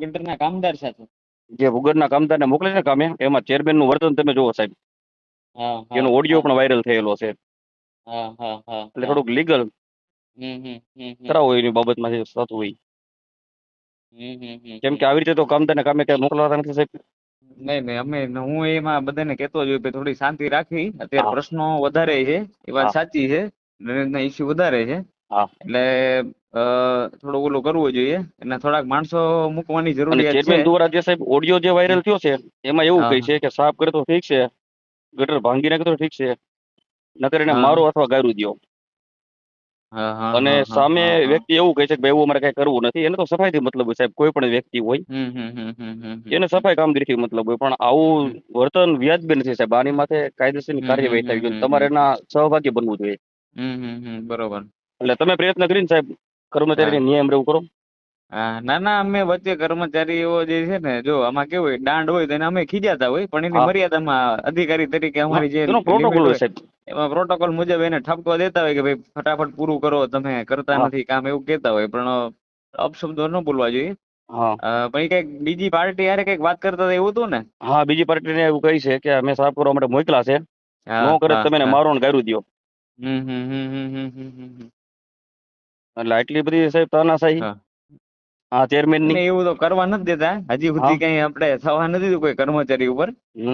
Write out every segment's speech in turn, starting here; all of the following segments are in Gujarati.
બિલ્ડરના કામદાર સાથે. જે વગરના કામદારને મોકલે છે કામે એમાં ચેરમેનનું વર્તન તમે જોવો સાહેબ. એનો ઓડિયો પણ વાયરલ થયેલો છે. એટલે થોડુંક લીગલ કરાવો એની બાબતમાં જે થતું હોય. કેમ કે આવી રીતે તો કામદારને કામે ક્યાંય મોકલવાતા નથી સાહેબ. નહીં નહીં અમે હું એમાં બધાને કહેતો જ હોય થોડી શાંતિ રાખવી. અત્યારે પ્રશ્નો વધારે છે એ વાત સાચી છે. ઇસ્યુ વધારે છે. હા. એટલે અ, થોડું ઓલું કરવું જોઈએ અને થોડાક માણસો મૂકવાની જરૂરિયાત છે. ચેરમેન દ્વારા જે સાહેબ ઓડિયો જે વાયરલ થયો છે એમાં એવું કહે છે કે સાફ કરે તો ઠીક છે ગટર ભાંગી નાખે તો ઠીક છે નકર એને મારો અથવા ગારું દ્યો. હા હા અને સામે. વ્યક્તિ એવું કહે છે કે ભાઈ એવું અમારે કઈ કરવું નથી એને તો સફાઈ થી મતલબ હોય સાહેબ કોઈ પણ વ્યક્તિ હોય. હમ હમ હમ હમ હમ હમ. એને સફાઈ કામગીરીથી મતલબ હોય પણ આવું વર્તન વ્યાજબી નથી સાહેબ આની માથે કાયદેસરની કાર્યવાહી થવી જોઈએ તમારે એના સહભાગી બનવું જોઈએ. હમ હમ હમ બરોબર. એટલે તમે પ્રયત્ન કરીને સાહેબ કર્મચારી નિયમ એવું કરો. ના ના અમે વચ્ચે કર્મચારીઓ જે છે ને જો આમાં કેવું હોય દાંડ હોય તો અમે ખીજાતા હોય પણ એની મર્યાદામાં અધિકારી તરીકે અમારી જે પ્રોટોકોલ હોય એમાં પ્રોટોકોલ મુજબ એને ઠપકો દેતા હોય કે ભાઈ ફટાફટ પૂરું કરો તમે કરતા નથી કામ એવું કહેતા હોય પણ અપશબ્દો ન બોલવા જોઈએ. પણ કંઈક બીજી પાર્ટી યારે કંઈક વાત કરતા એવું હતું ને? હા બીજી પાર્ટી ને એવું કહી છે કે અમે સાફ કરવા માટે મોકલા છે. નો કરે તમે મારો ને ગારું દો હમ હમ હમ હમ હમ હમ. એટલે આટલી બધી સાહેબ તાનાશાહી? હા. ચેરમેનની? એવું તો કરવા નથી દેતા. હજી સુધી કઈ આપણે થવા નથી કોઈ કર્મચારી ઉપર.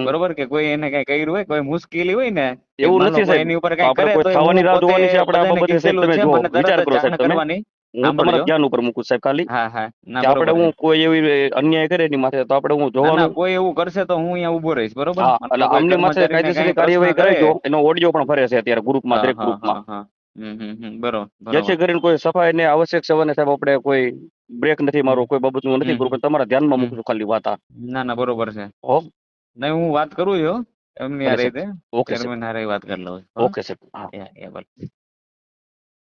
બરોબર કે કોઈ એને કઈ કર્યું હોય કોઈ મુશ્કેલી હોય ને એવું નથી સાહેબ. એની ઉપર કઈ કરે તો થવાની રાહ જોવાની છે આપણે આ બાબતે સાહેબ તમે જો વિચાર કરો સાહેબ તમે. કરવાની. હું તમારા ધ્યાન ઉપર મૂકું સાહેબ ખાલી. હા હા. કે આપણે હું કોઈ એવી અન્યાય કરે એની માથે તો આપણે હું જોવાનું? કોઈ એવું કરશે તો હું અહીંયા ઊભો રહીશ બરોબર? એટલે અમને માથે કાયદેસરની કાર્યવાહી કરાવી દો. એનો ઓડિયો પણ ફરે છે અત્યારે ગ્રુપમાં દરેક ગ્રુપમાં હમ હમ હમ. બરોબર જેથી કરીને કોઈ સફાઈ ને આવશ્યક સેવાને સાહેબ આપણે કોઈ બ્રેક નથી મારો. કોઈ બાબતનું નથી કરું પણ તમારા ધ્યાનમાં. મૂકું છું ખાલી વાત આ. ના ના બરોબર છે. હો. નહીં હું વાત કરું છું એમની આ રીતે. ઓકે ચેરમેન હારે વાત કરી લઉં ઓકે સાહેબ. હા. એ ભલે